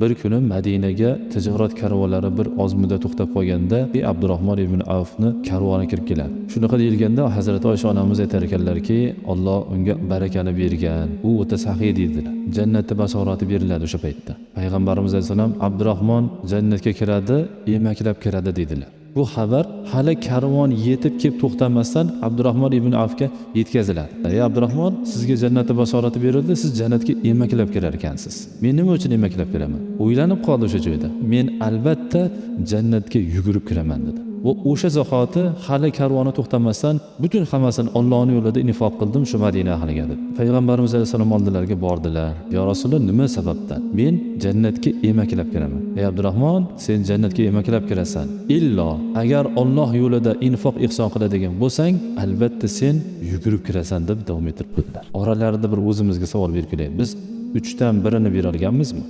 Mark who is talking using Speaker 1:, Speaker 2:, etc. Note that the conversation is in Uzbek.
Speaker 1: bir kuni madinaga tijorat karvonlari bir oz muddat to'xtab qolganda "Ey abdurahmon ibn avfni karvoni kirib keladi. Shunaqa deyilganda hazrati oysha onamiz aytar ekanlarki alloh unga barakani bergan. U o'ta sahiy deydilar. Jannatda basorati beriladi o'sha paytda. Payg'ambarimiz alayhissalom abdurahmon jannatga kiradi emaklab kiradi deydilar. Bu xabar hali karvon yetib kelib to'xtamasdan abdurahmon ibn afga yetkaziladi. Ey abdurahmon sizga jannatda basorati berildi siz jannatga emaklab kirar ekansiz. Men nima uchun emaklab kiraman o'ylanib qoldi o'sha joyda. Men albatta jannatga yugurib kiraman dedi. Va o'sha zahoti hali karvoni to'xtamasdan butun hammasini ollohni yo'lida infoq qildim shu madina ahliga deb. Payg'ambarimiz alayhissalom oldilariga bordilar. Yo rasululloh nima sababdan? Men jannatga emaklab kiraman. Ey abdurahmon sen jannatga emaklab kirasan. Illo agar olloh yo'lida infoq ehson qiladigan bo'lsang albatta sen yugurib kirasan deb davom ettirib qo'ydilar. Oralarida bir o'zimizga savol berib kelaylik biz uchdan birini berolganmizmi?